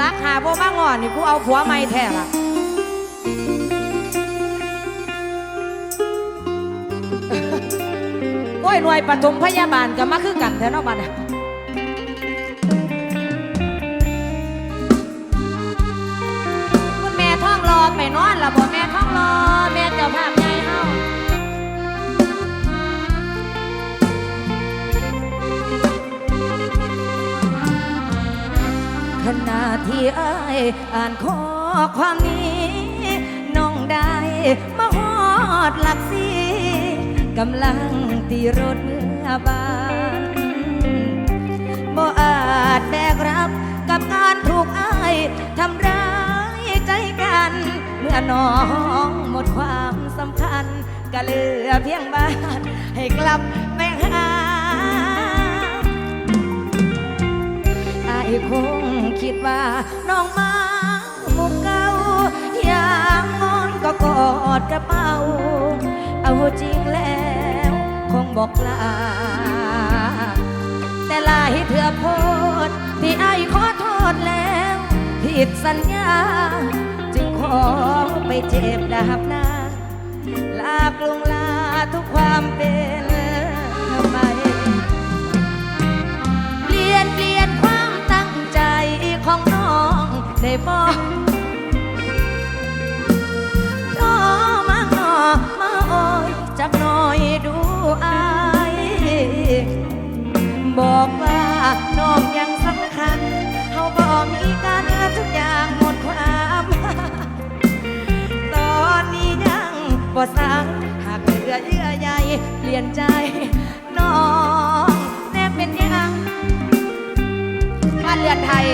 รักหาบ่มางอนนี่กูเอาผัวไม่แท้ละโอ้ยหน่วยปฐมพยาบาลก็มาคือกันแท้เนาะบัดน่ะคุณแม่ท้องรอไปนอนละบ่แม่ท้องรอแม่เจ้าภาพ ใหญ่เฮาที่อ้ายอ่านข้อความนี้น้องได้มาฮอดหลักสีกำลังตีรถเมื่อบานบ่อาจแบกรับกับการถูกอ้ายทำร้ายใจกัน เมื่อน้องหมดความสำคัญก็เหลือเพียงบ้านให้กลับไปหา คงคิดว่าน้องมามุกเก่าอยากงอนก็กอดกระเป๋า เอาจริงแล้วคงบอกลา แต่ลายเถื่อโพดที่ไอ้ขอโทษแล้ว ผิดสัญญา จึงขอไปเจ็บดาบหน้า ลากลงลาทุกความเป็นไปเปลี่ยนเปลี่ยน ของน้องได้บอกน้อมาหนอมาโอยจักหน่อยดูอายบอกว่าน้องยังสำคัญเฮาบ่มีกันทุกอย่างหมดความตอนนี้ยังบ่สังหากเหลือเยื่อใยเปลี่ยนใจน้องแน่เป็นยังาเรือนไทย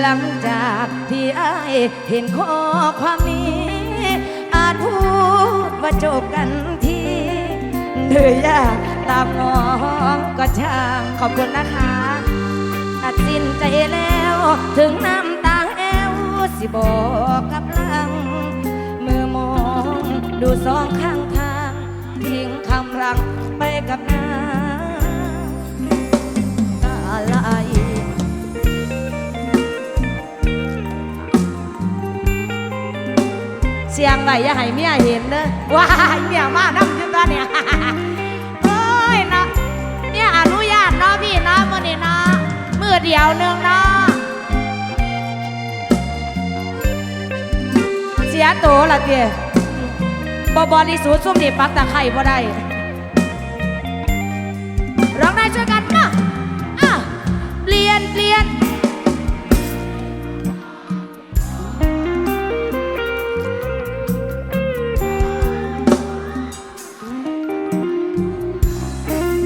หลังจากที่ไอายเห็นข้อความนี้ อาจพูดว่าจบกันทีเธอยากตามน้องก็ช่างขอบคุณนะคะตัดสินใจแล้วถึงน้ำตาแอวสิบอกกับลัง มือมองดูสองข้างทางทิ้งคำรังไปกับน้ำกา ลายเสียงไว้อย่าให้เมียเห็นเด้อว้ายเมียมาน้ำอยู่ตอนเนี่ยเอ้ยเนาะเนี่ยอนุญาตเนาะพี่เนาะมื้อนี้เนาะมือเดียวหนึงเนาะเสียโตละเตี้ยบ่บริสุทธิ์ซุ่มนี่ปักตะไคร่บ่ได้ร้องได้ช่วยกัน เปลี่ยน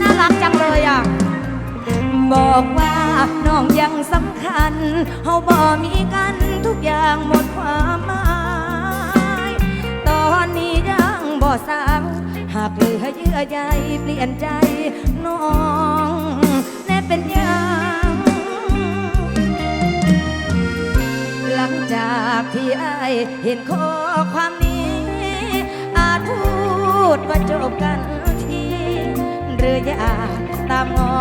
น่ารักจังเลยอะ บอกว่าน้องยังสำคัญเฮาบ่มีกันทุกอย่างหมดความหมาย ตอนนี้ยังบ่สางหากเหลือเยื่อใยเปลี่ยนใจน้องแน่เป็นยังากที่ไอายเห็นข้อความนี้ อาจพูดว่าจบกันทีหรืออยากตามงอ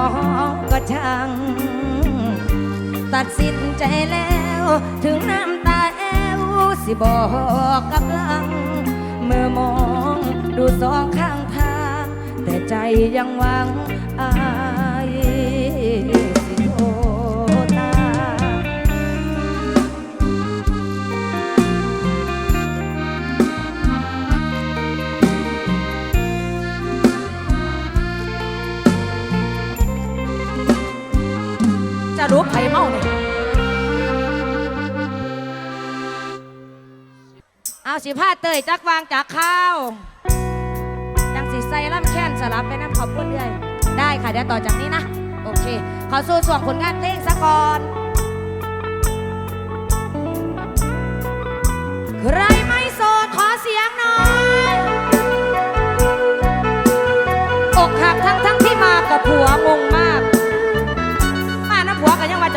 ก็ช่าง ตัดสินใจแล้วถึงน้ำตาแอวสิบอกกับลัง เมื่อมองดูสองข้างทาง แต่ใจยังหวัง จะรู้ไผเมาเนี่ยเอาสิผ้าเตยจักวางจากข้าวจังสีใส่ล่ำแค้นสลับไปน้ำขอบคุณเลยได้ค่ะเดี๋ยวต่อจากนี้นะ โอเค ขอสู้ส่วนผลงานเพลงสะก่อน ใครไม่โสดขอเสียงหน่อยอกหักทั้งทั้งที่มากับผัวงงมาก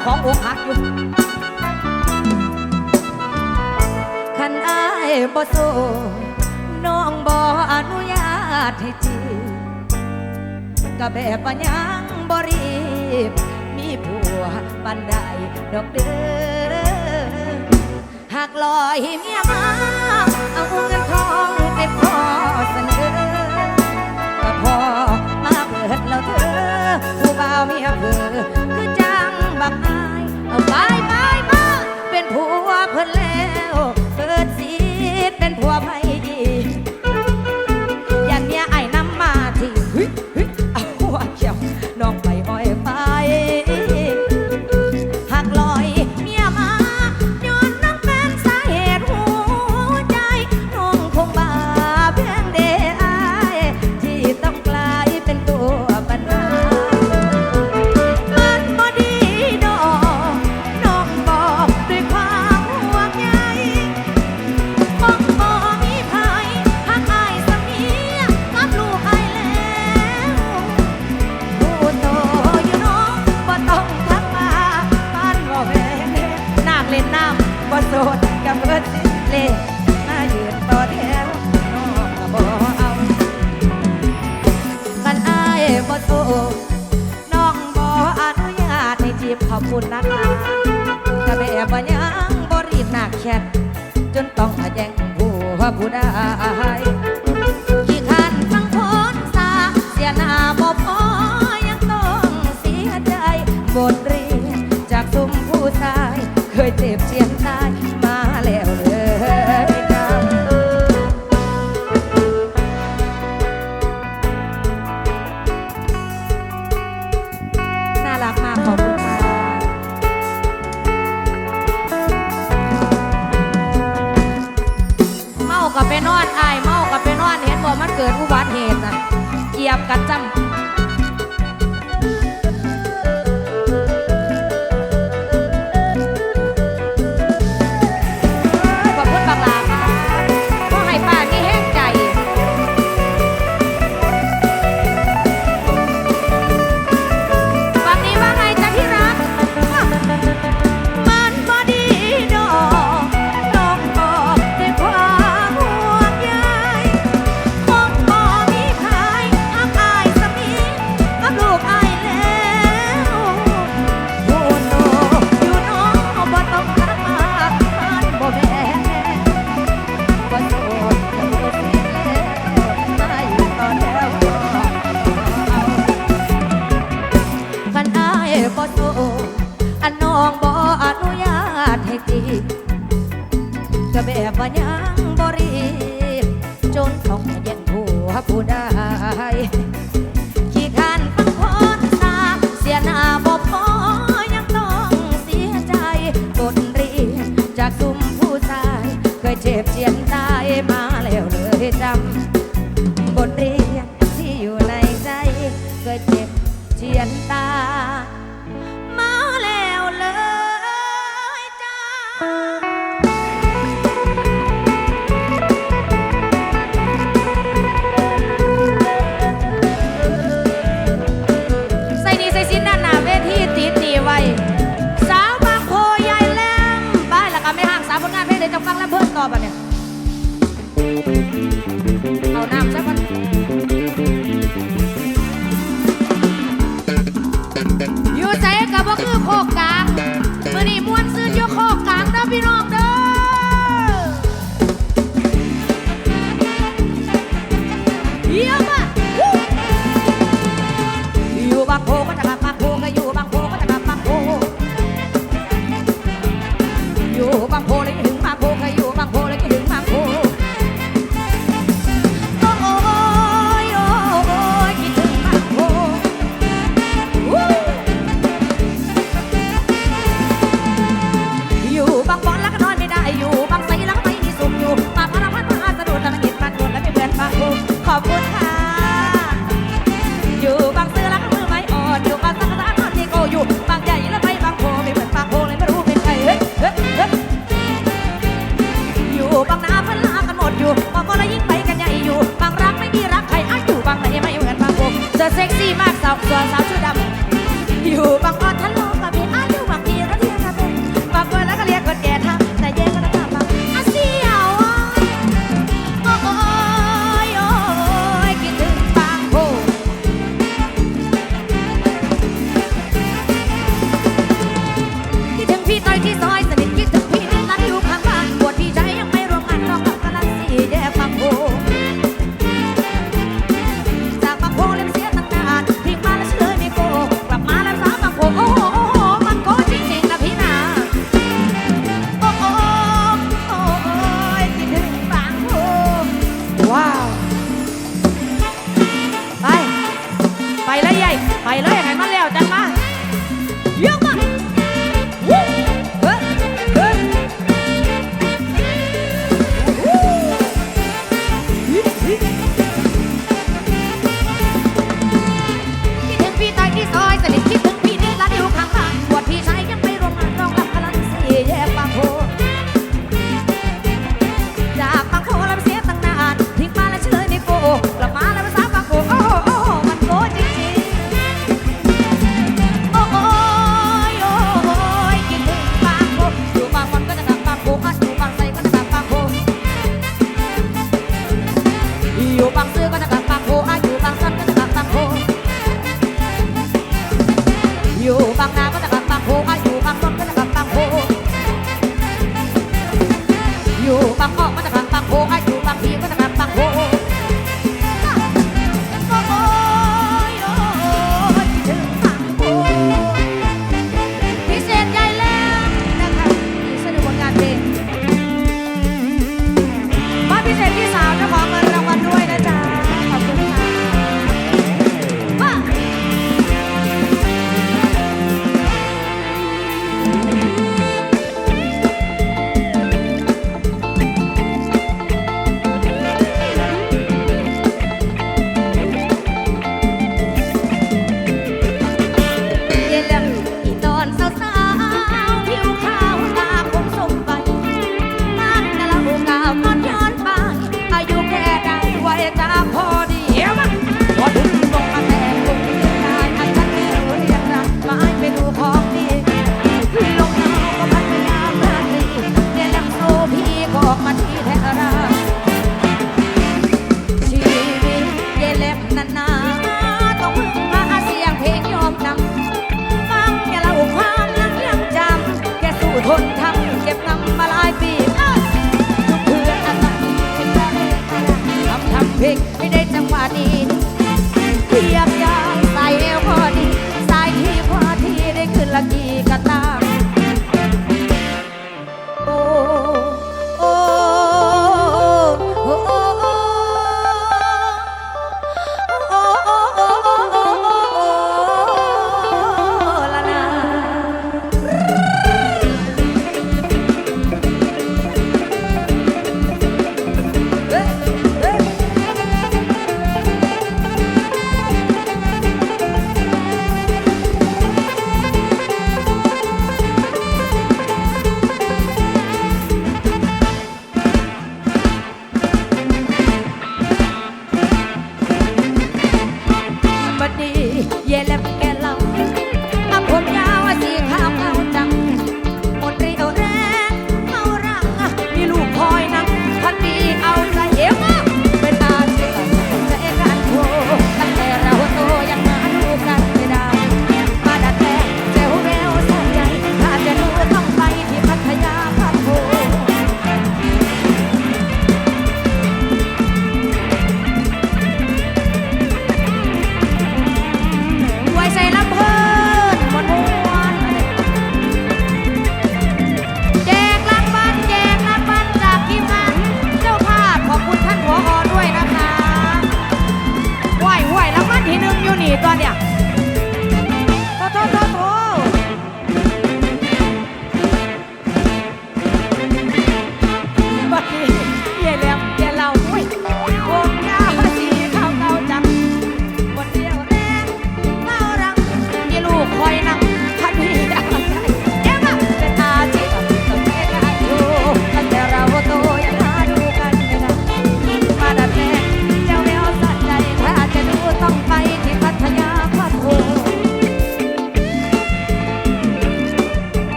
าของอกหักอยู่คันอายบ่โซน้องบ่อนุญาตให้จีกะแบบปัญญังบ่รีบ มีผัวบันไดดอกเด้อหากลอยเมียมาเอาเงินทองไปพอเสนอก็พอมาเปิดแล้วเธอผู้บ่าวเมียเผือ my eye, a bite. คุณนะคะถ้าไปแบว่ายังบริบหนักแค่จนต้องแย่งผัวผู้ได ผู้ใด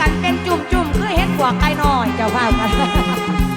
กันเป็นจุ่มจุ่มๆคือเห็ดหัวไก่น้อยเจ้าภาพกัน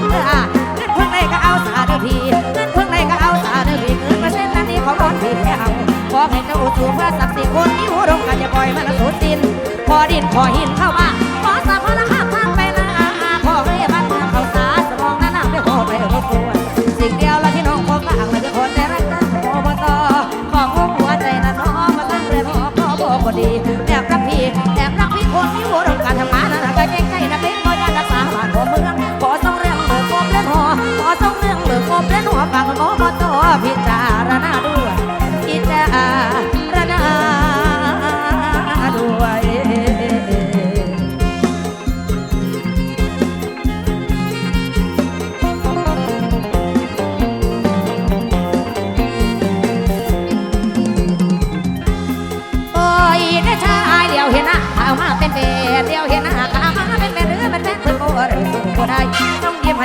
ทุกอย่าเหตุต้อเงินเพิ่งในก็เอาสาเด้อพี่เงินเพิ่งในก็เอาสาเด้อพี่เงินมาเช่นนั้นนี่ขอร้อนพี่เอาขอให้เจ้าสู่เพื่อสักดิ์ศรีคนที่หัวรงกันอย่าปล่อยมันสูดดิน พอดินพอหินเข้ามา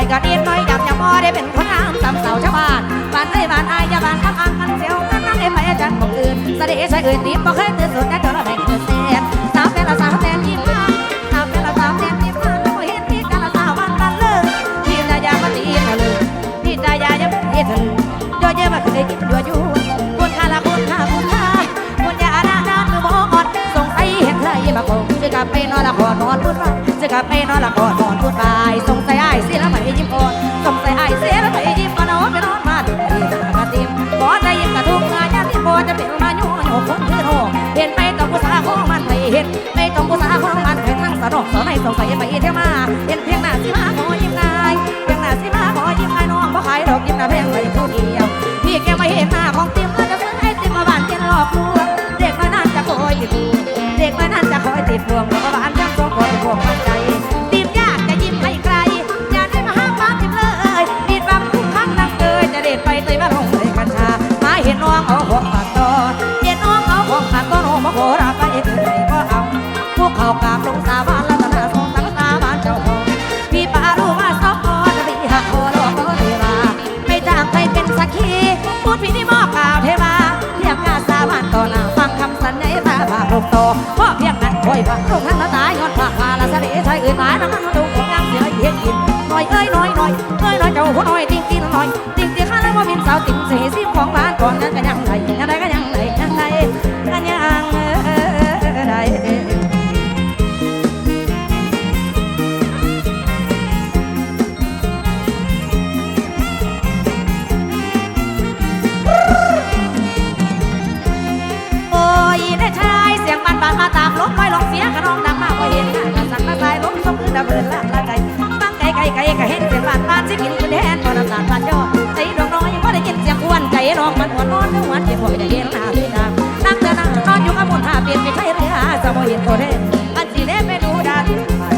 องยิ้มให้กันนิดหน่อยดำอย่ามอได้เป็นคนงามตามสาวชาวบ้านบ้านได้บ้านอายอย่าบ้านทักอันมันเสียวกันนั่งเอ็มไปอาจารย์บอกอื่นสเสด็จใส่อื่นตีบอกเคยตื่นสุดนะเจ้าละแบ่งเงินเศษสาวเป็นละสาวแทนยิ้มมาสาวเป็นละสาวแทนยิ้มมาแล้วเห็นพี่กันละสาวบ้านบ้านเลิกพี่นายามาตีทะลึงพี่นายายังตีทะลึงย่อเยอะมาเคยกินยั่วยู่คนข้าละคนข้าคนข้าคนยาดาดานมือหมอดสงสัยเห็นใครมาคงจะกลับไปนอนละคร กับไปนอนละครนอนพูดไปสงสัยไอ้เสียแล้วไม่ยิ้มก่อนสงสัยไอ้เสียแล้วไม่ยิ้มก่อนนอนไปนอนมาถึงที่ตากระติมบอได้ยิ้มกระทุกงานยามที่บอจะเป็นมาโยนหกคนขึ้นหกเห็นไปกับผู้สาวของมันไม่เห็นไม่ต้องผู้สาวของมันให้ทั้งสะดอกสนให้สงสัยไปเที่ยวมาเห็นเพียงหน้าสิมาขอยิ้มง่ายเพียงหน้าสิมาขอยิ้มง่ายน้องบ่ขายดอกยิ้มหน้าแพงไปผู้เดียวพี่แกไม่เห็นหน้าของติมแล้วจะซื้อให้ติมมาบ้านเจนหลอกลวงเด็กน้อยนั่นจะคอยติดเด็กน้อยนั่นจะคอยติดพวงแล้วก็บ้านจังสอง น่อยหน่อยเอ้ยหน่อยเจ้าหัวหน่อยติ้งติ้งหน่อยติ้งติ้งข้าเลยว่าเป็นสาวติ้งสีสิบของบ้านก่อนนั้นก็ยังไงยังไงก็ยังไง น้องมันหัวนอนเนื้อหวเจ็บหัวจะเห็นหน้าพี่นางนั่งเดินนั่งนอนอยู่กับมุนหาเปลี่ยนไปใช้เรือจะบ่เห็นตัวแทนอันสิเล่ไปดูดัน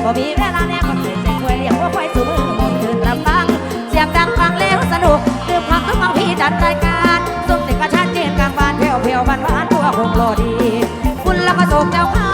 พอมีเวลาแน่มันเลยใจช่วยเลี้ยงว่าควายสูงมือมองคืนลำฟังเสียงดังฟังแล้วสนุกดื่มความทุกความพี่จัดรายการส่งเด็กกระชากเจนกลางบ้านแผ่วแผ่วบ้านบ้านตัวคงรอดี คุณแล้วก็โศกเจ้าขา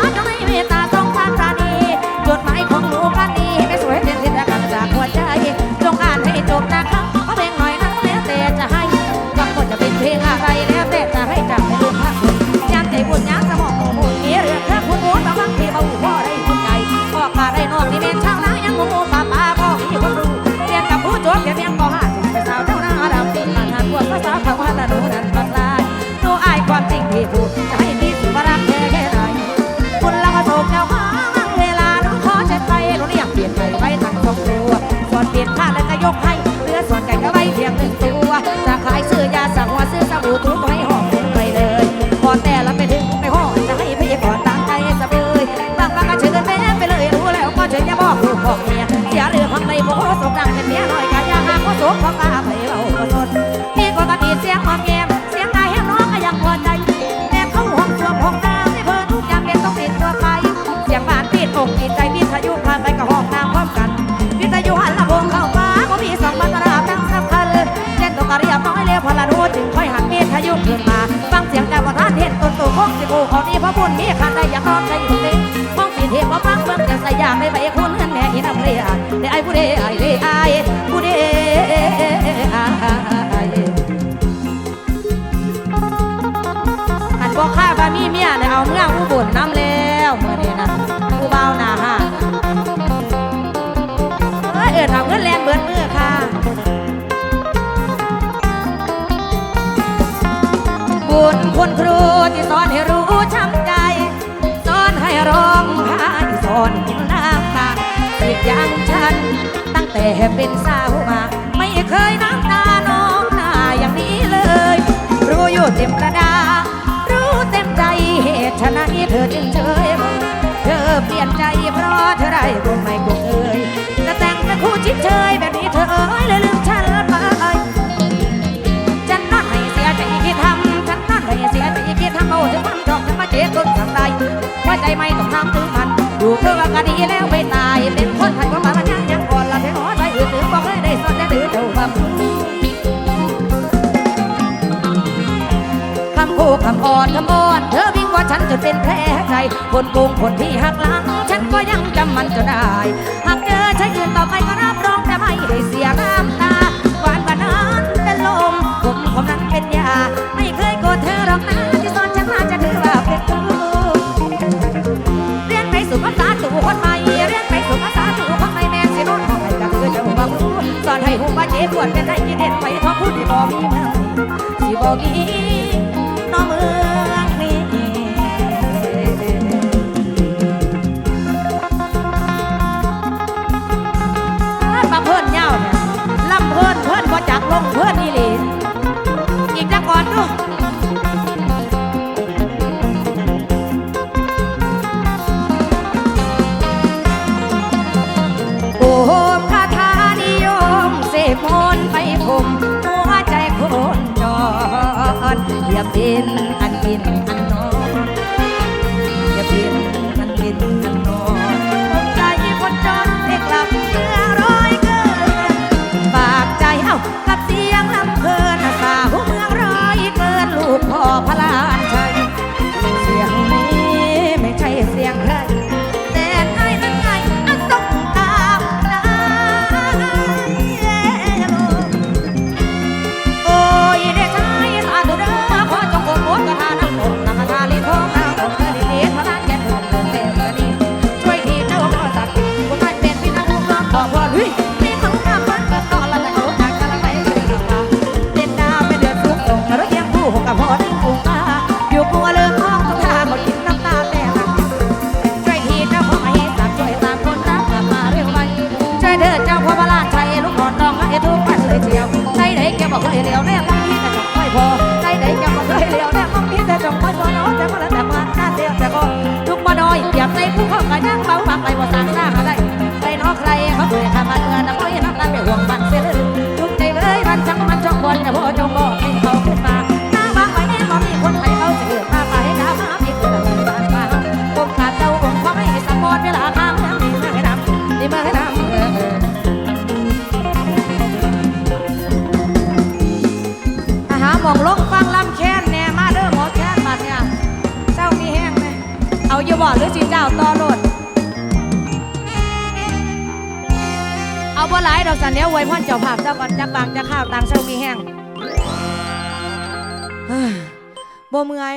ไจบิว่ารักแค่ไหนคนเราก็โศกเงห้างเวลานขอใช้ไปหนูเรียกเปลี่ยนไปไว้ทางตรงเร็วส่วนเปลี่ยนผ้าแล้วก็ยกให้เหลือส่วนไก่ก็ไว้เพียงหนึ่งตัว จะขายซื้อยาสั่หัวซื้อสบู่ทุกให้หอมไปเลยพอแต่ละไปถึงไปห่จะให้พี่กอนตามใจสบายบางบางก็เชิญแม่ไปเลยรู้แล้วก็เชิญอย่บอกลูกบอกเมียเสียเรือพังในโมโหสดังเป็เมียลอยกายาหาโคโสขอตา กูเขาดีเพระบุญมีขันได้อยากน้อมใจอยู่ติมองปีเทพว่าฟังเบิ่งแต่สยามไม่ไปคุณเงินแม่อินำเรียได้ไอ้ผู้ใดไอ้เด้ไอ้ผู้ใดอันบอกข้าบามีเมียเนี่ยเอาเมื่ออุบลน้ำแล้วเมื่อนี้นะผู้เบาหนาห้าเอิดเอาเงินแลนเบิดมือค่ะบุญคุณครูที่สอนให้รู้ เป็นสาวมาไม่เคยน้ำตาน้องหน้าอย่างนี้เลย รู้อยู่เต็มกระดา รู้เต็มใจเหตุฉะนั้นเธอจึงเฉยเมยเธอเปลี่ยนใจเพราะเธอได้กูไม่กูเอ่ยจะแต่งเป็นคู่ชิดเชยแบบนี้เธอเอ้ยเลยลืมฉันไปฉันนั่นให้เสียใจคิดทำฉันนั่นให้เสียใจคิดทำเอาถึงมันจอกฉันมาเจ็บจนสั่งใจว่าใจไม่ต้องทำถึงมันดูเธอว่าก็ดีแล้วไม่ตายเป็นคนไทยว่ามัน คู่คำอ่อนคำอ่อน เธอวิ่งว่าฉันจนเป็นแผลใจคนโกงคนที่หักหลัง ฉันก็ยังจำมันจะได้ หากเจอฉันยืนต่อไปก็รับรองแต่ไม่ได้เสียน้ำตาหวานกว่านั้นเป็นลมผมผมนั้นเป็นยา ไม่เคยโกรธเธอหรอกนะที่สอนฉันมาจะถือว่าเป็นครูเรียนไปสู่ภาษาตู่คนใหม่เรียนไปสู่ภาษาตู่คนใหม่แม่สิโน้นของใครก็คือจะหูว่ารู้สอนให้หูว่าเจ็บปวดเป็นไรกินเด่นไปท้องพูดที่บอกมีมาสิบอ รอย่าเป็นอันบินอัน ไว้พ่อเจ้าภาพเจ้าก่อนจักบางจะข้าวตังเช้ามีแห้งบ่เมื่อย